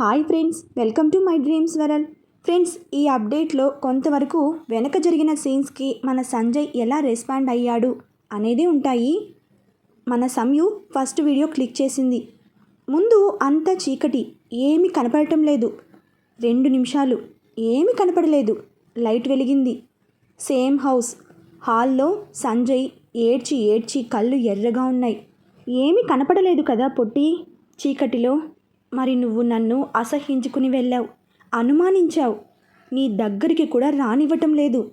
Hi friends welcome to my dreams world friends ఈ అప్డేట్లో కొంతవరకు వెనక జరిగిన సీన్స్కి మన సంజయ్ ఎలా రెస్పాండ్ అయ్యాడు అనేది ఉంటాయి. మన సంయు ఫస్ట్ వీడియో క్లిక్ చేసింది. ముందు అంతా చీకటి ఏమీ కనపడటం లేదు. రెండు నిమిషాలు ఏమీ కనపడలేదు. లైట్ వెలిగింది. Same house. హాల్లో సంజయ్ ఏడ్చి ఏడ్చి కళ్ళు ఎర్రగా ఉన్నాయి. ఏమీ కనపడలేదు కదా పొట్టి చీకటిలో. మరి నువ్వు నన్ను అసహ్యించుకుని వెళ్ళావు. అనుమానించావు. నీ దగ్గరికి కూడా రానివ్వటం లేదు.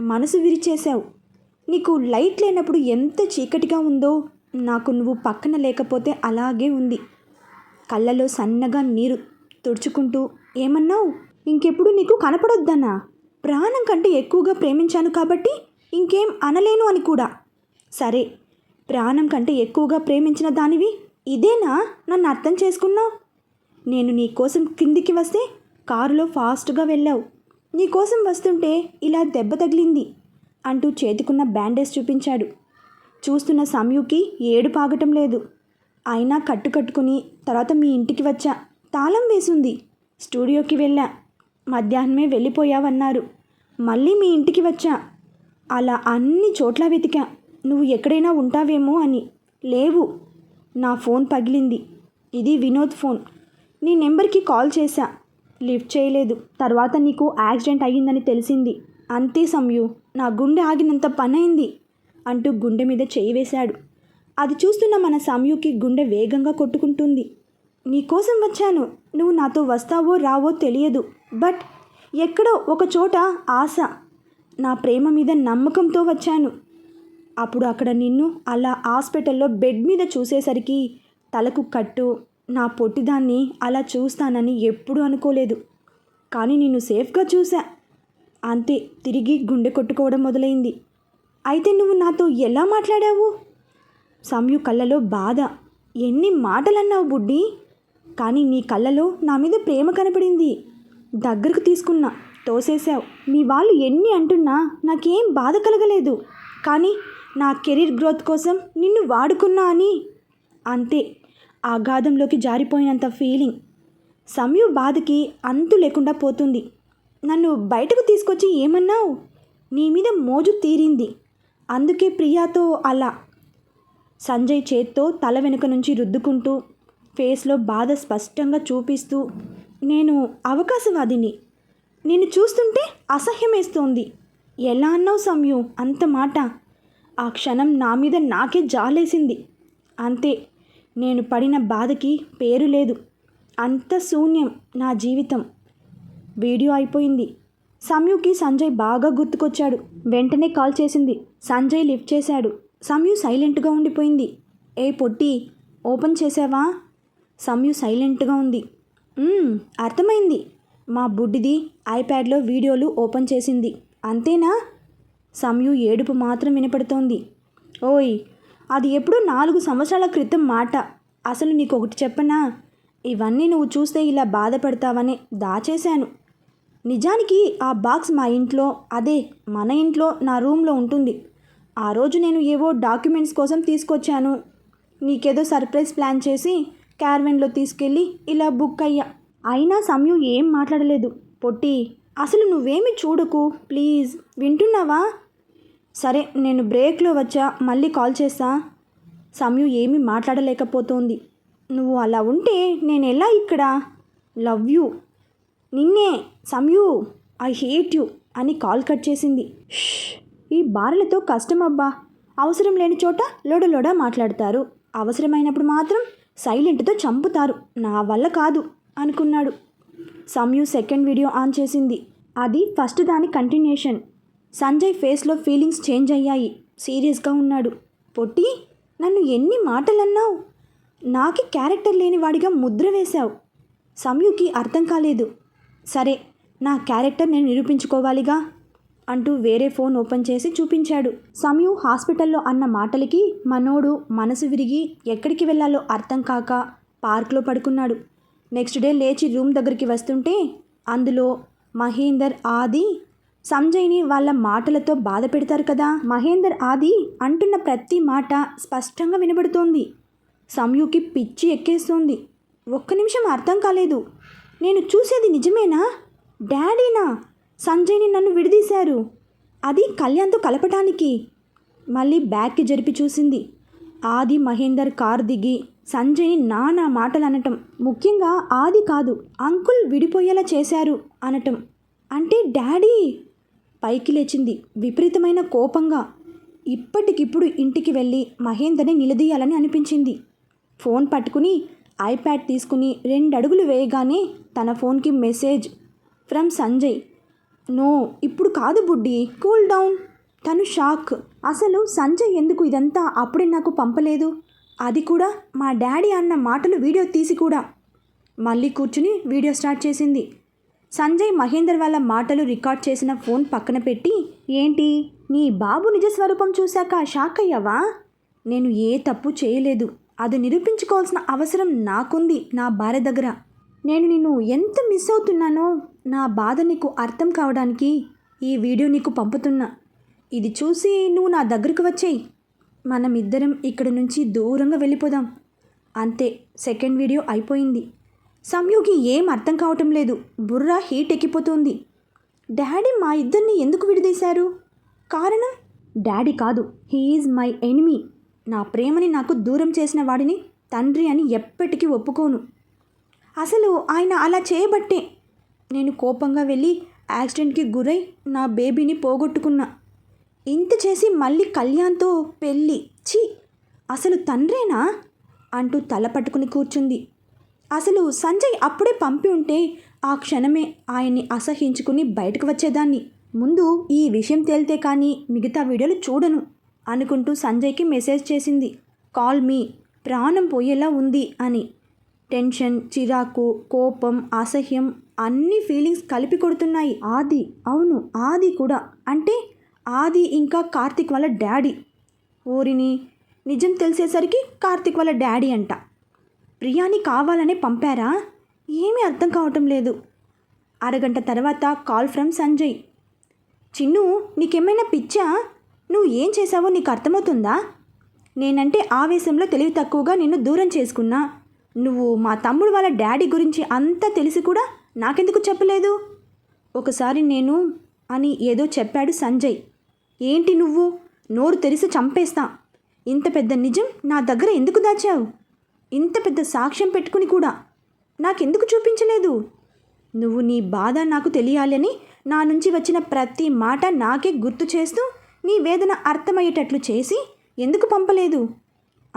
మనసు విరిచేశావు. నీకు లైట్ లేనప్పుడు ఎంత చీకటిగా ఉందో నాకు నువ్వు పక్కన లేకపోతే అలాగే ఉంది. కళ్ళలో సన్నగా నీరు తుడుచుకుంటూ ఏమన్నావు? ఇంకెప్పుడు నీకు కనపడొద్దన్నా? ప్రాణం కంటే ఎక్కువగా ప్రేమించాను కాబట్టి ఇంకేం అనలేను అని కూడా. సరే ప్రాణం కంటే ఎక్కువగా ప్రేమించిన దానివి ఇదేనా? నన్ను అర్థం చేసుకున్నావు? నేను నీకోసం కిందికి వస్తే కారులో ఫాస్ట్గా వెళ్ళావు. నీకోసం వస్తుంటే ఇలా దెబ్బ తగిలింది అంటూ చేతికున్న బ్యాండేజ్ చూపించాడు. చూస్తున్న సమయుకి ఏడు పాగటం లేదు. అయినా కట్టు కట్టుకుని తర్వాత మీ ఇంటికి వచ్చా. తాళం వేసింది. స్టూడియోకి వెళ్ళా. మధ్యాహ్నమే వెళ్ళిపోయావన్నారు. మళ్ళీ మీ ఇంటికి వచ్చా. అలా అన్ని చోట్ల వెతికా. నువ్వు ఎక్కడైనా ఉంటావేమో అని. లేవు. నా ఫోన్ పగిలింది. ఇది వినోద్ ఫోన్. నీ నెంబర్కి కాల్ చేశా. లిఫ్ట్ చేయలేదు. తర్వాత నీకు యాక్సిడెంట్ అయ్యిందని తెలిసింది. అంతే సమయు. నా గుండె ఆగినంత పనైంది అంటూ గుండె మీద చేయి వేశాడు. అది చూస్తున్న మన సమయుకి గుండె వేగంగా కొట్టుకుంటుంది. నీకోసం వచ్చాను. నువ్వు నాతో వస్తావో రావో తెలియదు. బట్ ఎక్కడో ఒక చోట ఆశ. నా ప్రేమ మీద నమ్మకంతో వచ్చాను. అప్పుడు అక్కడ నిన్ను అలా హాస్పిటల్లో బెడ్ మీద చూసేసరికి తలకు కట్టు నా పొట్టిదాన్ని అలా చూస్తానని ఎప్పుడూ అనుకోలేదు. కానీ నిన్ను సేఫ్గా చూసా అంతే తిరిగి గుండె కొట్టుకోవడం మొదలైంది. అయితే నువ్వు నాతో ఎలా మాట్లాడావు? సంయు కళ్ళలో బాధ. ఎన్ని మాటలన్నావు బుడ్డి? కానీ నీ కళ్ళలో నా మీద ప్రేమ కనపడింది. దగ్గరకు తీసుకున్నా తోసేశావు. మీ వాళ్ళు ఎన్ని అంటున్నా నాకేం బాధ కలగలేదు. కానీ నా కెరీర్ గ్రోత్ కోసం నిన్ను వాడుకున్నా అని. అంతే అగాధంలోకి జారిపోయినంత ఫీలింగ్ సమయు బాధకి అంతు లేకుండా పోతుంది. నన్ను బయటకు తీసుకొచ్చి ఏమన్నావు? నీ మీద మోజు తీరింది. అందుకే ప్రియాతో అలా. సంజయ్ చేత్తో తల వెనుక నుంచి రుద్దుకుంటూ ఫేస్లో బాధ స్పష్టంగా చూపిస్తూ నేను అవకాశవాదిని. నిన్ను చూస్తుంటే అసహ్యమేస్తోంది. ఎలా అన్నావు సమయం అంత మాట. ఆ క్షణం నా మీద నాకే జాలేసింది. అంతే. నేను పడిన బాధకి పేరు లేదు. అంత శూన్యం నా జీవితం. వీడియో అయిపోయింది. సంయుకి సంజయ్ బాగా గుర్తుకొచ్చాడు. వెంటనే కాల్ చేసింది. సంజయ్ లిఫ్ట్ చేశాడు. సంయు సైలెంట్గా ఉండిపోయింది. ఏ పొట్టి ఓపెన్ చేసావా? సంయు సైలెంట్గా ఉంది. అర్థమైంది. మా బుడ్డిది ఐప్యాడ్లో వీడియోలు ఓపెన్ చేసింది. అంతేనా? సంయు ఏడుపు మాత్రం వినపడుతోంది. ఓయ్ అది ఎప్పుడో నాలుగు సంవత్సరాల క్రితం మాట. అసలు నీకు ఒకటి చెప్పనా? ఇవన్నీ నువ్వు చూస్తే ఇలా బాధపడతావని దాచేశాను. నిజానికి ఆ బాక్స్ మా ఇంట్లో అదే మన ఇంట్లో నా రూమ్లో ఉంటుంది. ఆ రోజు నేను ఏవో డాక్యుమెంట్స్ కోసం తీసుకొచ్చాను. నీకేదో సర్ప్రైజ్ ప్లాన్ చేసి క్యార్వెన్లో తీసుకెళ్ళి ఇలా బుక్ అయ్యా. అయినా సమయం ఏం మాట్లాడలేదు. పొట్టి అసలు నువ్వేమి చూడకు ప్లీజ్. వింటున్నావా? సరే నేను బ్రేక్లో వచ్చా మళ్ళీ కాల్ చేస్తా. సమయం ఏమీ మాట్లాడలేకపోతోంది. నువ్వు అలా ఉంటే నేను ఎలా ఇక్కడ? Love you. నిన్నే సమయు ఐ హేట్ యూ అని కాల్ కట్ చేసింది. "ష్, ఈ బార్లతో కష్టం అబ్బా అవసరం లేని చోట లోడలోడ మాట్లాడతారు. అవసరమైనప్పుడు మాత్రం సైలెంట్తో చంపుతారు. నా వల్ల కాదు అనుకున్నాడు. సమయు సెకండ్ వీడియో ఆన్ చేసింది. అది ఫస్ట్ దాని కంటిన్యూషన్ సంజయ్ ఫేస్లో ఫీలింగ్స్ చేంజ్ అయ్యాయి. సీరియస్గా ఉన్నాడు. పొట్టి నన్ను ఎన్ని మాటలన్నావు? నాకి క్యారెక్టర్ లేనివాడిగా ముద్ర వేశావు. సమయుకి అర్థం కాలేదు. సరే నా క్యారెక్టర్ నేను నిరూపించుకోవాలిగా? అంటూ వేరే ఫోన్ ఓపెన్ చేసి చూపించాడు. సమయు హాస్పిటల్లో అన్న మాటలకి మనోడు మనసు విరిగి ఎక్కడికి వెళ్ళాలో అర్థం కాక పార్క్లో పడుకున్నాడు. నెక్స్ట్ డే లేచి రూమ్ దగ్గరికి వస్తుంటే అందులో మహేందర్ ఆది సంజయ్ని వాళ్ళ మాటలతో బాధ పెడతారు కదా? మహేందర్ ఆది అంటున్న ప్రతి మాట స్పష్టంగా వినబడుతోంది. సంయుకి పిచ్చి ఎక్కేస్తోంది. ఒక్క నిమిషం అర్థం కాలేదు. నేను చూసేది నిజమేనా? డాడీనా? సంజయ్ని నన్ను విడదీశారు. అది కళ్యాణ్తో కలపటానికి. మళ్ళీ బ్యాగ్కి జరిపి చూసింది. ఆది మహేందర్ కార్ దిగి సంజయ్ని నానా మాటలు అనటం. ముఖ్యంగా ఆది కాదు అంకుల్ విడిపోయేలా చేశారు అనటం. అంటే డాడీ? పైకి లేచింది. విపరీతమైన కోపంగా ఇప్పటికిప్పుడు ఇంటికి వెళ్ళి మహేందర్ని నిలదీయాలని అనిపించింది. ఫోన్ పట్టుకుని ఐప్యాడ్ తీసుకుని రెండు అడుగులు వేయగానే తన ఫోన్కి మెసేజ్ ఫ్రమ్ సంజయ్. నో ఇప్పుడు కాదు బుడ్డి. Cool down. తను షాక్. అసలు సంజయ్ ఎందుకు ఇదంతా అప్పుడే నాకు పంపలేదు? అది కూడా మా డాడీ అన్న మాటలు వీడియో తీసి కూడా. మళ్ళీ కూర్చుని వీడియో స్టార్ట్ చేసింది. సంజయ్ మహేందర్ వాళ్ళ మాటలు రికార్డ్ చేసిన ఫోన్ పక్కన పెట్టి ఏంటి? నీ బాబు నిజ స్వరూపం చూశాక షాక్ అయ్యావా? నేను ఏ తప్పు చేయలేదు. అది నిరూపించుకోవాల్సిన అవసరం నాకుంది నా భార్య దగ్గర. నేను నిన్ను ఎంత మిస్ అవుతున్నానో నా బాధ నీకు అర్థం కావడానికి ఈ వీడియో నీకు పంపుతున్నా. ఇది చూసి నువ్వు నా దగ్గరకు వచ్చేయి. మనం ఇద్దరం ఇక్కడి నుంచి దూరంగా వెళ్ళిపోదాం. అంతే. సెకండ్ వీడియో అయిపోయింది. సంయుకి ఏం అర్థం కావటం లేదు. బుర్ర హీట్ ఎక్కిపోతుంది. డాడీ మా ఇద్దరిని ఎందుకు విడదీశారు? కారణం? డాడీ కాదు. He is my enemy. నా ప్రేమని నాకు దూరం చేసిన వాడిని తండ్రి అని ఎప్పటికీ ఒప్పుకోను. అసలు ఆయన అలా చేయబట్టే నేను కోపంగా వెళ్ళి యాక్సిడెంట్కి గురై నా బేబీని పోగొట్టుకున్నా. ఇంత చేసి మళ్ళీ కళ్యాణ్తో పెళ్ళి. ఛీ! అసలు తండ్రేనా? అంటూ తల పట్టుకుని కూర్చుంది. అసలు సంజయ్ అప్పుడే పంపి ఉంటే ఆ క్షణమే ఆయన్ని అసహించుకుని బయటకు వచ్చేదాన్ని. ముందు ఈ విషయం తేలితే కానీ మిగతా వీడియోలు చూడను అనుకుంటూ సంజయ్కి మెసేజ్ చేసింది. కాల్ మీ ప్రాణం పోయేలా ఉంది అని. టెన్షన్ చిరాకు కోపం అసహ్యం అన్ని ఫీలింగ్స్ కలిపి కొడుతున్నాయి. ఆది అవును ఆది కూడా. అంటే ఆది ఇంకా కార్తిక్ వాళ్ళ డాడీ. ఊరిని నిజం తెలిసేసరికి కార్తిక్ వాళ్ళ డాడీ అంట. ప్రియాని కావాలనే పంపారా? ఏమీ అర్థం కావటం లేదు. అరగంట తర్వాత కాల్ ఫ్రమ్ సంజయ్. చిన్ను నీకేమైనా పిచ్చా? నువ్వు ఏం చేసావో నీకు అర్థమవుతుందా? నేనంటే ఆవేశంలో తెలివి తక్కువగా నిన్ను దూరం చేసుకున్నా. నువ్వు మా తమ్ముడు వాళ్ళ డాడీ గురించి అంతా తెలిసి కూడా నాకెందుకు చెప్పలేదు? ఒకసారి నేను అని ఏదో చెప్పాడు సంజయ్. ఏంటి నువ్వు? నోరు తెరిసి చంపేస్తా. ఇంత పెద్ద నిజం నా దగ్గర ఎందుకు దాచావు? ఇంత పెద్ద సాక్ష్యం పెట్టుకుని కూడా నాకెందుకు చూపించలేదు? నువ్వు నీ బాధ నాకు తెలియాలని నా నుంచి వచ్చిన ప్రతి మాట నాకే గుర్తు చేస్తూ నీ వేదన అర్థమయ్యేటట్లు చేసి ఎందుకు పంపలేదు?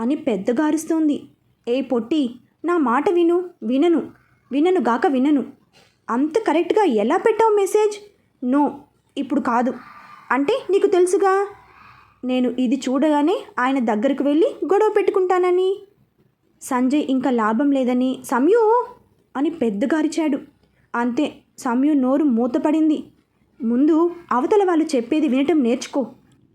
అని పెద్దగారుస్తోంది ఏ పొట్టి నా మాట విను వినను వినను గాక వినను. అంత కరెక్ట్గా ఎలా పెట్టావు మెసేజ్? నో ఇప్పుడు కాదు. అంటే నీకు తెలుసుగా? నేను ఇది చూడగానే ఆయన దగ్గరకు వెళ్ళి గొడవ పెట్టుకుంటానని. సంజయ్ ఇంకా లాభం లేదని సమయు అని పెద్దగారిచాడు అంతే సమయు నోరు మూతపడింది. ముందు అవతల వాళ్ళు చెప్పేది వినటం నేర్చుకో.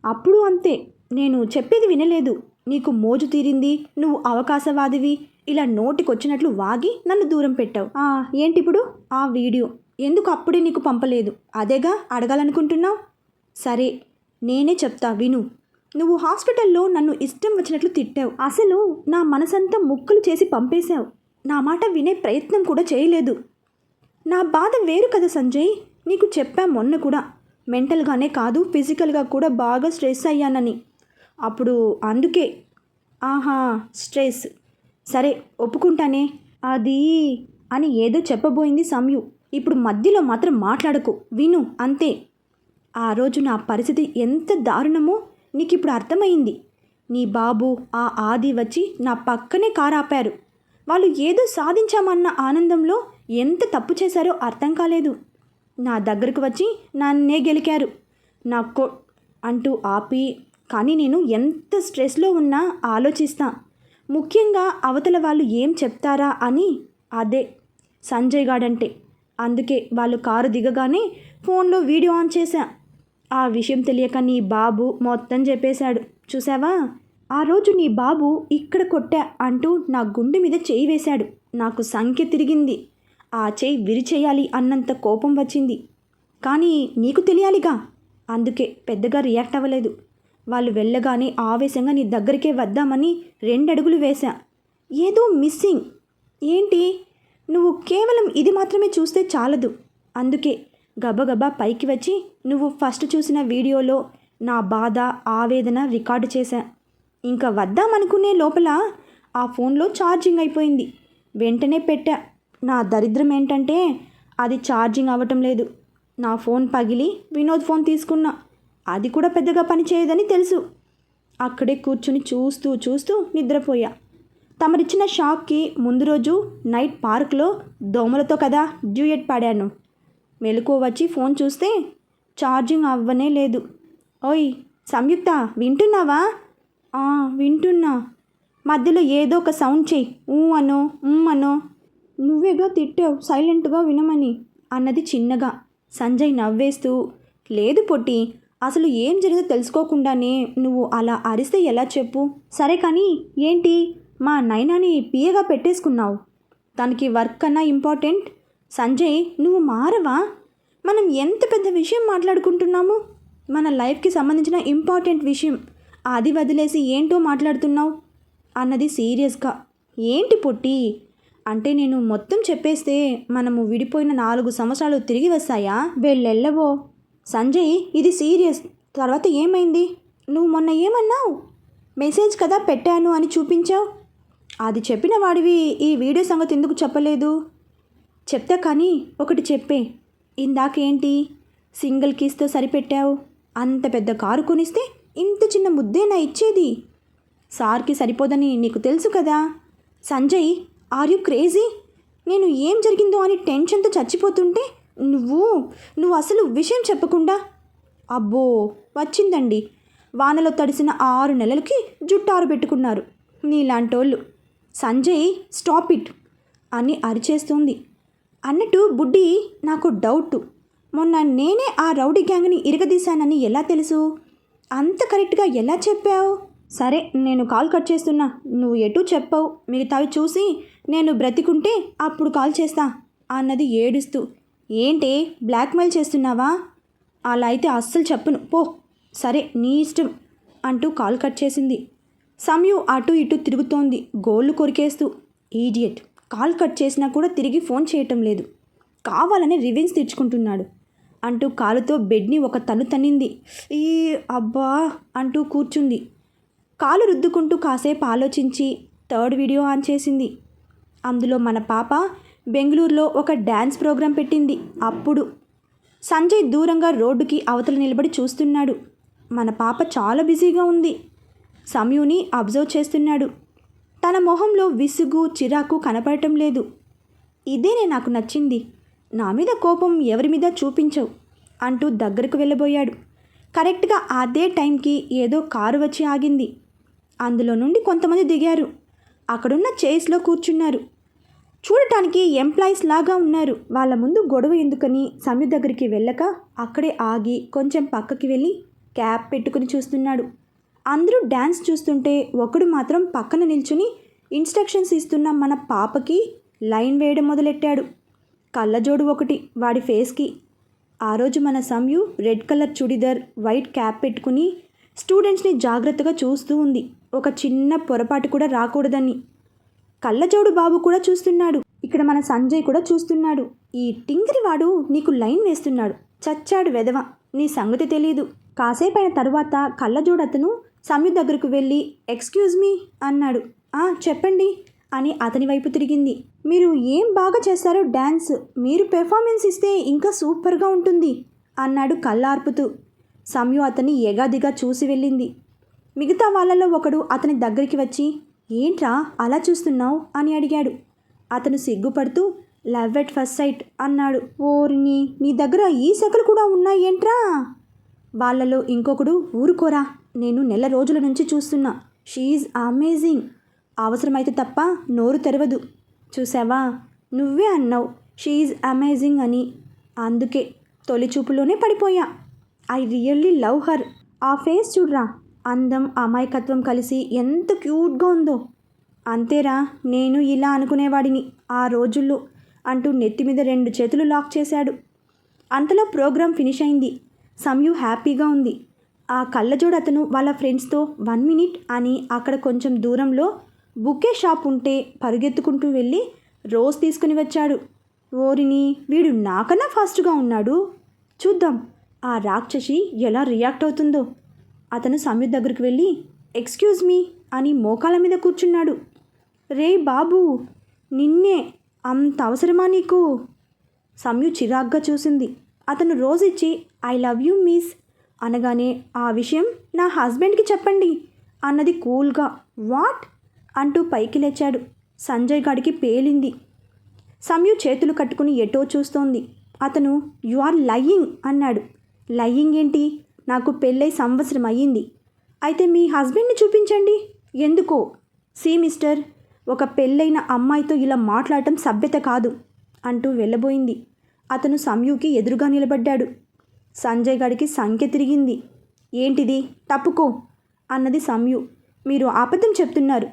అప్పుడు అంతే నేను చెప్పేది వినలేదు. నీకు మోజు తీరింది నువ్వు అవకాశవాదివి. ఇలా నోటికొచ్చినట్లు వాగి నన్ను దూరం పెట్టావు. ఆ, ఏంటిప్పుడు? ఆ వీడియో. ఎందుకు అప్పుడే నీకు పంపలేదు? అదేగా అడగాలనుకుంటున్నావు? సరే నేనే చెప్తా విను. నువ్వు హాస్పిటల్లో నన్ను ఇష్టం వచ్చినట్లు తిట్టావు. అసలు నా మనసంతా ముక్కులు చేసి పంపేశావు. నా మాట వినే ప్రయత్నం కూడా చేయలేదు. నా బాధ వేరు కదా సంజయ్. నీకు చెప్పా మొన్న కూడా. మెంటల్గానే కాదు ఫిజికల్గా కూడా బాగా స్ట్రెస్ అయ్యానని. అప్పుడు అందుకే. ఆహా స్ట్రెస్. సరే ఒప్పుకుంటానే. అది అని ఏదో చెప్పబోయింది సమయు. ఇప్పుడు మధ్యలో మాత్రం మాట్లాడకు. విను అంతే. ఆ రోజు నా పరిస్థితి ఎంత దారుణమో నీకు ఇప్పుడు అర్థమైంది. నీ బాబు ఆ ఆది వచ్చి నా పక్కనే కారు ఆపారు వాళ్ళు ఏదో సాధించామన్న ఆనందంలో ఎంత తప్పు చేశారో అర్థం కాలేదు. నా దగ్గరకు వచ్చి నన్నే గెలికారు. నా కో అంటూ ఆపి కానీ నేను ఎంత స్ట్రెస్లో ఉన్నా ఆలోచిస్తా. ముఖ్యంగా అవతల వాళ్ళు ఏం చెప్తారా అని? అదే సంజయ్ గాడంటే. అందుకే వాళ్ళు కారు దిగగానే ఫోన్లో వీడియో ఆన్ చేశా. ఆ విషయం తెలియక నీ బాబు మొత్తం చెప్పేశాడు. చూసావా ఆ రోజు నీ బాబు ఇక్కడ కొట్టా అంటూ నా గుండె మీద చేయి వేశాడు. నాకు సంఖ్య తిరిగింది. ఆ చేయి విరిచేయాలి అన్నంత కోపం వచ్చింది. కానీ నీకు తెలియాలిగా? అందుకే పెద్దగా రియాక్ట్ అవ్వలేదు. వాళ్ళు వెళ్ళగానే ఆవేశంగా నీ దగ్గరికే వద్దామని రెండడుగులు వేశా. ఏదో మిస్సింగ్. ఏంటి? నువ్వు కేవలం ఇది మాత్రమే చూస్తే చాలదు. అందుకే గబగబా పైకి వచ్చి నువ్వు ఫస్ట్ చూసిన వీడియోలో నా బాధ ఆవేదన రికార్డు చేశా. ఇంకా వద్దామనుకునే లోపల ఆ ఫోన్లో ఛార్జింగ్ అయిపోయింది. వెంటనే పెట్టా. నా దరిద్రం ఏంటంటే అది ఛార్జింగ్ అవ్వటం లేదు. నా ఫోన్ పగిలి వినోద్ ఫోన్ తీసుకున్నా. అది కూడా పెద్దగా పనిచేయదని తెలుసు. అక్కడే కూర్చుని చూస్తూ చూస్తూ నిద్రపోయా. తమరిచ్చిన షాక్కి ముందు రోజు నైట్ పార్క్లో దోమలతో కదా డ్యూయెట్ పాడాను. మెలకు వచ్చి ఫోన్ చూస్తే ఛార్జింగ్ అవ్వనే లేదు. ఓయ్ సంయుక్త వింటున్నావా? "ఆ, వింటున్నా. మధ్యలో ఏదో ఒక సౌండ్ చెయ్యి. ఊ అనో ఊ అనో. నువ్వేగా తిట్టావు? సైలెంట్గా వినమని. అన్నది చిన్నగా. సంజయ్ నవ్వేస్తూ లేదు పొట్టి అసలు ఏం జరిగిందో తెలుసుకోకుండానే నువ్వు అలా అరిస్తే ఎలా చెప్పు? సరే కానీ ఏంటి? మా నైనాని పియగా పెట్టేసుకున్నావు. తనకి వర్క్ కన్నా ఇంపార్టెంట్. సంజయ్ నువ్వు మారవా? మనం ఎంత పెద్ద విషయం మాట్లాడుకుంటున్నాము? మన లైఫ్కి సంబంధించిన ఇంపార్టెంట్ విషయం. అది వదిలేసి ఏంటో మాట్లాడుతున్నావు? అన్నది సీరియస్గా. ఏంటి పొట్టి? అంటే నేను మొత్తం చెప్పేస్తే మనము విడిపోయిన నాలుగు సంవత్సరాలు తిరిగి వస్తాయా? వెళ్ళెళ్ళవో. సంజయ్ ఇది సీరియస్. తర్వాత ఏమైంది? నువ్వు మొన్న ఏమన్నావు? మెసేజ్ కదా పెట్టాను అని చూపించావు. అది చెప్పిన వాడివి ఈ వీడియో సంగతి ఎందుకు చెప్పలేదు? చెప్తా కానీ ఒకటి చెప్పే. ఇందాకేంటి సింగిల్ కీస్తో సరిపెట్టావు? అంత పెద్ద కారు కొనిస్తే ఇంత చిన్న ముద్దేనా ఇచ్చేది? సార్కి సరిపోదని నీకు తెలుసు కదా. Sanjay are you crazy? నేను ఏం జరిగిందో అని టెన్షన్తో చచ్చిపోతుంటే నువ్వు నువ్వు అసలు విషయం చెప్పకుండా. అబ్బో వచ్చిందండి. వానలో తడిసిన ఆరు నెలలకి జుట్టారు పెట్టుకున్నారు నీలాంటోళ్ళు. సంజయ్ స్టాప్ ఇట్ అని అరిచేస్తుంది. అన్నట్టు బుడ్డి నాకు డౌట్. మొన్న నేనే ఆ రౌడీ గ్యాంగ్ని ఇరగదీశానని ఎలా తెలుసు? అంత కరెక్ట్గా ఎలా చెప్పావు? సరే నేను కాల్ కట్ చేస్తున్నా. నువ్వు ఎటు చెప్పావు. మిగతావి చూసి నేను బ్రతికుంటే అప్పుడు కాల్ చేస్తా అన్నది ఏడుస్తూ. ఏంటి బ్లాక్మెయిల్ చేస్తున్నావా? అలా అయితే అస్సలు చెప్పను. పో. సరే నీ ఇష్టం అంటూ కాల్ కట్ చేసింది. సమయు అటు ఇటు తిరుగుతోంది. గోళ్ళు కొరికేస్తూ. ఈడియట్. కాల్ కట్ చేసినా కూడా తిరిగి ఫోన్ చేయటం లేదు. కావాలని రివెన్స్ తెచ్చుకుంటున్నాడు. అంటూ కాలుతో బెడ్ని ఒక తను తన్నింది. ఈ అబ్బా అంటూ కూర్చుంది. కాలు రుద్దుకుంటూ కాసేపు ఆలోచించి థర్డ్ వీడియో ఆన్ చేసింది. అందులో మన పాప బెంగళూరులో ఒక డ్యాన్స్ ప్రోగ్రాం పెట్టింది. అప్పుడు సంజయ్ దూరంగా రోడ్డుకి అవతల నిలబడి చూస్తున్నాడు. మన పాప చాలా బిజీగా ఉంది. సమయుని అబ్జర్వ్ చేస్తున్నాడు. తన మొహంలో విసుగు చిరాకు కనపడటం లేదు. ఇదేనే నాకు నచ్చింది. నా మీద కోపం ఎవరి మీద చూపించవు అంటూ దగ్గరకు వెళ్ళబోయాడు. కరెక్ట్గా అదే టైంకి ఏదో కారు వచ్చి ఆగింది. అందులో నుండి కొంతమంది దిగారు. అక్కడున్న చైర్స్లో కూర్చున్నారు. చూడటానికి ఎంప్లాయీస్ లాగా ఉన్నారు. వాళ్ళ ముందు గొడవ ఎందుకని సమయ దగ్గరికి వెళ్ళక అక్కడే ఆగి కొంచెం పక్కకి వెళ్ళి క్యాప్ పెట్టుకుని చూస్తున్నాడు. అందరూ డ్యాన్స్ చూస్తుంటే ఒకడు మాత్రం పక్కన నిల్చుని ఇన్స్ట్రక్షన్స్ ఇస్తున్న మన పాపకి లైన్ వేయడం మొదలెట్టాడు. కళ్ళజోడు ఒకటి వాడి ఫేస్కి. ఆ రోజు మన Samyu red colour churidar white cap పెట్టుకుని స్టూడెంట్స్ని జాగ్రత్తగా చూస్తూ ఉంది. ఒక చిన్న పొరపాటు కూడా రాకూడదని. కళ్ళజోడు బాబు కూడా చూస్తున్నాడు. ఇక్కడ మన సంజయ్ కూడా చూస్తున్నాడు. ఈ టింగిరి వాడు నీకు లైన్ వేస్తున్నాడు. చచ్చాడు వెధవ. నీ సంగతి తెలియదు కాసేపైన తరువాత కళ్ళజోడు అతను సంయు దగ్గరకు వెళ్ళి ఎక్స్క్యూజ్ మీ అన్నాడు. ఆ చెప్పండి అని అతని వైపు తిరిగింది. మీరు ఏం బాగా చేస్తారో డ్యాన్స్ మీరు పెర్ఫార్మెన్స్ ఇస్తే ఇంకా సూపర్గా ఉంటుంది అన్నాడు కళ్ళార్పుతూ. సమయు అతన్ని ఎగాదిగా చూసి వెళ్ళింది. మిగతా వాళ్ళలో ఒకడు అతని దగ్గరికి వచ్చి ఏంట్రా అలా చూస్తున్నావు? అని అడిగాడు. అతను సిగ్గుపడుతూ లవ్ ఎట్ ఫస్ట్ సైట్ అన్నాడు. ఓరిని నీ దగ్గర ఈ సెకలు కూడా ఉన్నాయేంట్రా వాళ్ళలో ఇంకొకడు ఊరుకోరా నేను నెల రోజుల నుంచి చూస్తున్నా. షీఈ్ అమేజింగ్ అవసరమైతే తప్ప నోరు తెరవదు. చూసావా? నువ్వే అన్నావు. షీఈ్ అమేజింగ్ అని. అందుకే తొలి చూపులోనే పడిపోయా. ఐ రియల్లీ లవ్ హర్ ఆ ఫేస్ చూడరా. అందం అమాయకత్వం కలిసి ఎంత క్యూట్గా ఉందో. అంతేరా నేను ఇలా అనుకునేవాడిని ఆ రోజుల్లో అంటూ నెత్తి మీద రెండు చేతులు లాక్ చేశాడు. అంతలో ప్రోగ్రాం ఫినిష్ అయింది. సంయు హ్యాపీగా ఉంది. ఆ కళ్ళజోడు అతను వాళ్ళ ఫ్రెండ్స్తో వన్ మినిట్ అని అక్కడ కొంచెం దూరంలో బుకే షాప్ ఉంటే పరుగెత్తుకుంటూ వెళ్ళి రోజ్ తీసుకుని వచ్చాడు. ఓరిని వీడు నాకన్నా ఫాస్ట్గా ఉన్నాడు. చూద్దాం ఆ రాక్షసి ఎలా రియాక్ట్ అవుతుందో. అతను సమీర్ దగ్గరికి వెళ్ళి ఎక్స్క్యూజ్ మీ అని మోకాల మీద కూర్చున్నాడు. రే బాబు నిన్నే అంత అవసరమా నీకు? సమయు చిరాగ్గా చూసింది. అతను రోజు ఇచ్చి ఐ లవ్ యూ మిస్. అనగానే ఆ విషయం నా హస్బెండ్కి చెప్పండి అన్నది కూల్గా వాట్? అంటూ పైకి లేచాడు. సంజయ్ గాడికి పేలింది. సమ్యు చేతులు కట్టుకుని ఎటో చూస్తోంది. అతను యు ఆర్ లయ్యింగ్ అన్నాడు. లయ్యింగ్ ఏంటి? నాకు పెళ్ళై సంవత్సరం అయ్యింది. అయితే మీ హస్బెండ్ని చూపించండి. ఎందుకో? సి మిస్టర్ ఒక పెళ్ళైన అమ్మాయితో ఇలా మాట్లాడటం సభ్యత కాదు అంటూ వెళ్ళబోయింది. అతను సంయుకి ఎదురుగా నిలబడ్డాడు. సంజయ్ గడికి సంఖ్య తిరిగింది. ఏంటిది? తప్పుకో అన్నది సంయు మీరు అబద్ధం చెప్తున్నారు.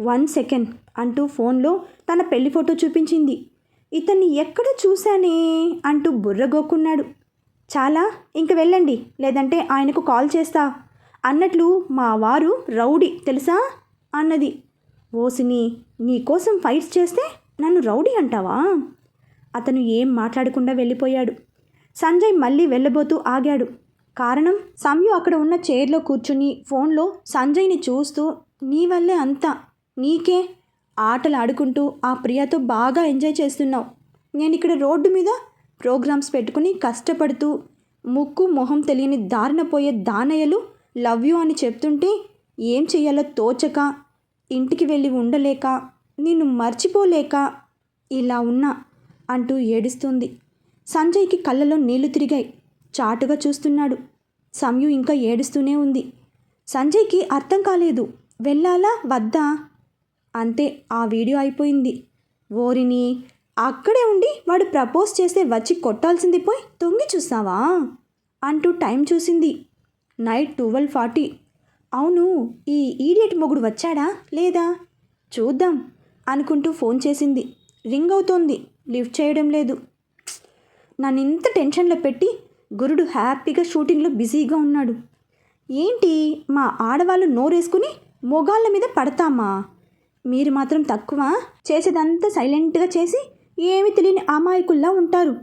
వన్ సెకండ్ అంటూ ఫోన్లో తన పెళ్ళి ఫోటో చూపించింది. ఇతన్ని ఎక్కడ చూశానే అంటూ బుర్రగోక్కున్నాడు చాలా ఇంక వెళ్ళండి లేదంటే ఆయనకు కాల్ చేస్తా అన్నట్లు మా వారు రౌడీ తెలుసా? అన్నది. ఓసిని నీకోసం ఫైట్స్ చేస్తే నన్ను రౌడీ అంటావా? అతను ఏం మాట్లాడకుండా వెళ్ళిపోయాడు. సంజయ్ మళ్ళీ వెళ్ళబోతూ ఆగాడు. కారణం? సంయు అక్కడ ఉన్న చైర్లో కూర్చుని ఫోన్లో సంజయ్ని చూస్తూ నీ వల్లే అంతా. నీకే ఆటలు ఆడుకుంటూ ఆ ప్రియతో బాగా ఎంజాయ్ చేస్తున్నావు. నేను ఇక్కడ రోడ్డు మీద ప్రోగ్రామ్స్ పెట్టుకుని కష్టపడుతూ ముక్కు మొహం తెలియని దారిన పోయే దానయ్యలు లవ్ యూ అని చెప్తుంటే ఏం చెయ్యాలో తోచక ఇంటికి వెళ్ళి ఉండలేక నిన్ను మర్చిపోలేక ఇలా ఉన్నా. అంటూ ఏడుస్తుంది. సంజయ్కి కళ్ళలో నీళ్ళు తిరిగాయి. చాటుగా చూస్తున్నాడు. సంయు ఇంకా ఏడుస్తూనే ఉంది. సంజయ్కి అర్థం కాలేదు. వెళ్ళాలా? వద్దా? అంతే ఆ వీడియో అయిపోయింది. ఓరిని అక్కడే ఉండి వాడు ప్రపోజ్ చేస్తే వచ్చి కొట్టాల్సింది పోయి తొంగి చూసావా? అంటూ టైం చూసింది. Night twelve forty. అవును ఈ ఈడియట్ మొగుడు వచ్చాడా? లేదా? చూద్దాం అనుకుంటూ ఫోన్ చేసింది. రింగ్ అవుతోంది. లిఫ్ట్ చేయడం లేదు. నన్ను ఇంత టెన్షన్లో పెట్టి గురుడు హ్యాపీగా షూటింగ్లో బిజీగా ఉన్నాడు. ఏంటి మా ఆడవాళ్ళు నోరేసుకుని మొగాళ్ళ మీద పడతామా? మీరు మాత్రం తక్కువ చేసేదంతా సైలెంట్గా చేసి ఏమి తెలియని అమాయకుల్లా ఉంటారు.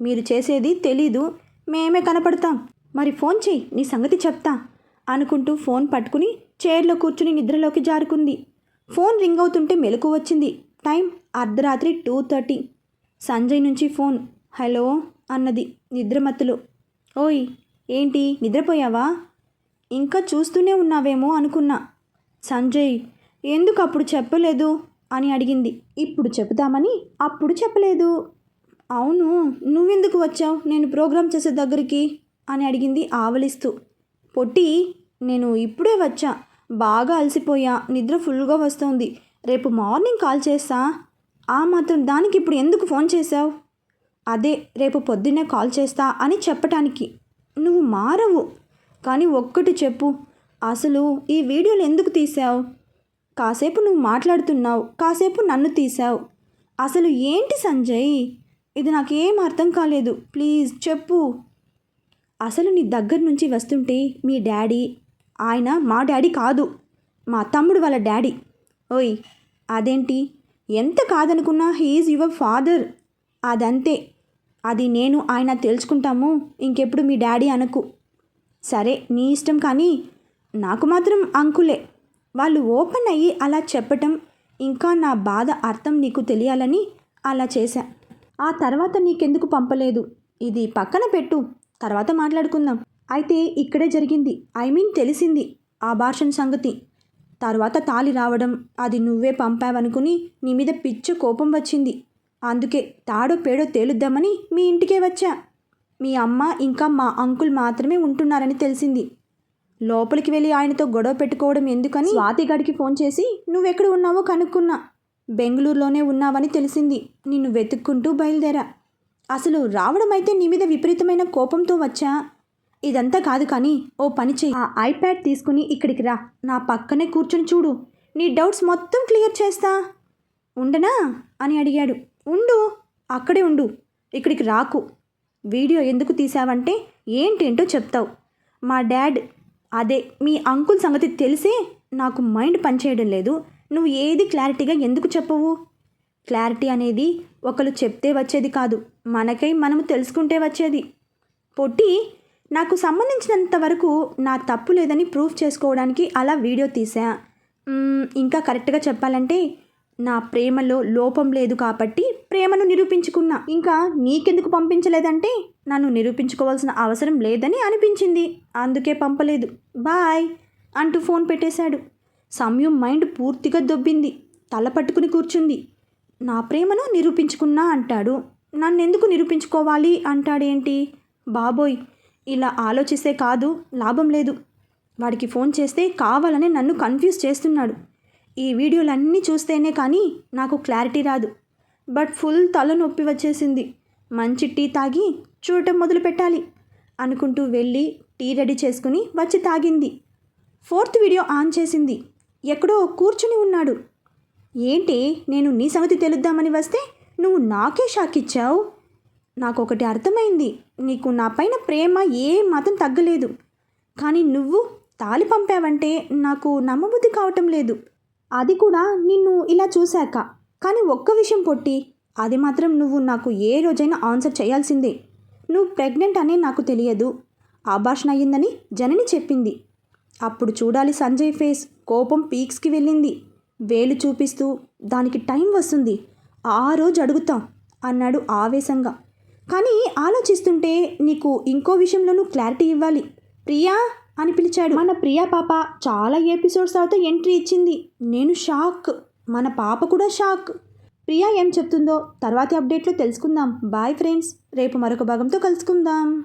మీరు చేసేది తెలీదు మేమే కనపడతాం. మరి ఫోన్ చేయి నీ సంగతి చెప్తా అనుకుంటూ ఫోన్ పట్టుకుని చైర్లో కూర్చుని నిద్రలోకి జారుకుంది. ఫోన్ రింగ్ అవుతుంటే మెలకు వచ్చింది. టైం అర్ధరాత్రి టూ థర్టీ. సంజయ్ నుంచి ఫోన్. హలో అన్నది నిద్రమత్తులో. ఓయ్ ఏంటి? నిద్రపోయావా? ఇంకా చూస్తూనే ఉన్నావేమో అనుకున్నా. సంజయ్ ఎందుకు అప్పుడు చెప్పలేదు? అని అడిగింది. ఇప్పుడు చెబుతామని అప్పుడు చెప్పలేదు. అవును నువ్వెందుకు వచ్చావు? నేను ప్రోగ్రామ్ చేసే దగ్గరికి? అని అడిగింది ఆవలిస్తూ. పొట్టి నేను ఇప్పుడే వచ్చా. బాగా అలసిపోయా. నిద్ర ఫుల్గా వస్తోంది. రేపు మార్నింగ్ కాల్ చేస్తా. ఆ మాత్రం దానికి ఇప్పుడు ఎందుకు ఫోన్ చేశావు? అదే రేపు పొద్దున్నే కాల్ చేస్తా అని చెప్పటానికి. నువ్వు మారవు. కానీ ఒక్కటి చెప్పు. అసలు ఈ వీడియోలు ఎందుకు తీసావు కాసేపు నువ్వు మాట్లాడుతున్నావు. కాసేపు నన్ను తీసావు అసలు ఏంటి సంజయ్? ఇది నాకేం అర్థం కాలేదు. ప్లీజ్ చెప్పు. అసలు నీ దగ్గర నుంచి వస్తుంటే మీ డాడీ ఆయన మా డాడీ కాదు. మా తమ్ముడు వాళ్ళ డాడీ. ఓయ్ అదేంటి? ఎంత కాదనుకున్నా హీఈస్ యువర్ ఫాదర్ అదంతే. అది నేను ఆయన తెలుసుకుంటాము. ఇంకెప్పుడు మీ డాడీ అనకు. సరే నీ ఇష్టం కానీ నాకు మాత్రం అంకులే. వాళ్ళు ఓపెన్ అయ్యి అలా చెప్పటం ఇంకా నా బాధ అర్థం నీకు తెలియాలని అలా చేశా. ఆ తర్వాత నీకెందుకు పంపలేదు? ఇది పక్కన పెట్టు. తర్వాత మాట్లాడుకుందాం. అయితే ఇక్కడే జరిగింది. ఐ మీన్ తెలిసింది ఆ భాషన్ సంగతి. తర్వాత తాలి రావడం అది నువ్వే పంపావనుకుని నీ మీద పిచ్చ కోపం వచ్చింది. అందుకే తాడో పేడో తేలుద్దామని మీ ఇంటికే వచ్చా. మీ అమ్మ ఇంకా మా అంకుల్ మాత్రమే ఉంటున్నారని తెలిసింది. లోపలికి వెళ్ళి ఆయనతో గొడవ పెట్టుకోవడం ఎందుకని స్వాతి గడికి ఫోన్ చేసి నువ్వెక్కడ ఉన్నావో కనుక్కున్నా. బెంగళూరులోనే ఉన్నావని తెలిసింది. నిన్ను వెతుక్కుంటూ బయలుదేరా. అసలు రావడం అయితే నీ మీద విపరీతమైన కోపంతో వచ్చా. ఇదంతా కాదు కానీ ఓ పని చెయ్యి. ఆ ఐప్యాడ్ తీసుకుని ఇక్కడికి రా. నా పక్కనే కూర్చొని చూడు. నీ డౌట్స్ మొత్తం క్లియర్ చేస్తా. ఉండనా? అని అడిగాడు. ఉండు. అక్కడే ఉండు. ఇక్కడికి రాకు. వీడియో ఎందుకు తీసావంటే ఏంటేంటో చెప్తావు. మా డాడ్ అదే మీ అంకుల్ సంగతి తెలిసే నాకు మైండ్ పనిచేయడం లేదు. నువ్వు ఏది క్లారిటీగా ఎందుకు చెప్పవు? క్లారిటీ అనేది ఒకరు చెప్తే వచ్చేది కాదు. మనకై మనము తెలుసుకుంటే వచ్చేది. పొట్టి నాకు సంబంధించినంత వరకు నా తప్పు లేదని ప్రూఫ్ చేసుకోవడానికి అలా వీడియో తీసా ఇంకా కరెక్ట్గా చెప్పాలంటే నా ప్రేమలో లోపం లేదు కాబట్టి ప్రేమను నిరూపించుకున్నా. ఇంకా నీకెందుకు పంపించలేదంటే నన్ను నిరూపించుకోవాల్సిన అవసరం లేదని అనిపించింది. అందుకే పంపలేదు. బాయ్ అంటూ ఫోన్ పెట్టేశాడు. సమయం మైండ్ పూర్తిగా దొబ్బింది. తల పట్టుకుని కూర్చుంది. నా ప్రేమను నిరూపించుకున్నా అంటాడు. నన్నెందుకు నిరూపించుకోవాలి? అంటాడేంటి? బాబోయ్ ఇలా ఆలోచిస్తే కాదు లాభం లేదు. వాడికి ఫోన్ చేస్తే కావాలని నన్ను కన్ఫ్యూజ్ చేస్తున్నాడు. ఈ వీడియోలన్నీ చూస్తేనే కానీ నాకు క్లారిటీ రాదు. బట్ ఫుల్ తలనొప్పి వచ్చేసింది. మంచి టీ తాగి చూడటం మొదలు పెట్టాలి అనుకుంటూ వెళ్ళి టీ రెడీ చేసుకుని వచ్చి తాగింది. ఫోర్త్ వీడియో ఆన్ చేసింది. ఎక్కడో కూర్చుని ఉన్నాడు. ఏంటి నేను నీ సంగతి తెలుద్దామని వస్తే నువ్వు నాకే షాక్ ఇచ్చావు నాకు ఒకటి అర్థమైంది. నీకు నా పైన ప్రేమ ఏ మాత్రం తగ్గలేదు. కానీ నువ్వు తాలి పంపావంటే నాకు నమ్మబుద్ధి కావటం లేదు. అది కూడా నిన్ను ఇలా చూశాక. కానీ ఒక్క విషయం పొట్టి అది మాత్రం నువ్వు నాకు ఏ రోజైనా ఆన్సర్ చేయాల్సిందే. నువ్వు ప్రెగ్నెంట్ అని నాకు తెలియదు. ఆభాషణ అయ్యిందని జనని చెప్పింది. అప్పుడు చూడాలి సంజయ్ ఫేస్ కోపం పీక్స్కి వెళ్ళింది. వేలు చూపిస్తూ దానికి టైం వస్తుంది. ఆ రోజు అడుగుతాం అన్నాడు ఆవేశంగా. కానీ ఆలోచిస్తుంటే నీకు ఇంకో విషయంలోనూ క్లారిటీ ఇవ్వాలి. ప్రియా అని పిలిచాడు. మన ప్రియా పాప చాలా ఎపిసోడ్స్ తర్వాత ఎంట్రీ ఇచ్చింది. నేను షాక్. మన పాప కూడా షాక్. ప్రియా ఏం చెప్తుందో తర్వాతి అప్డేట్లో తెలుసుకుందాం. Bye friends. రేపు మరొక భాగంతో కలుసుకుందాం.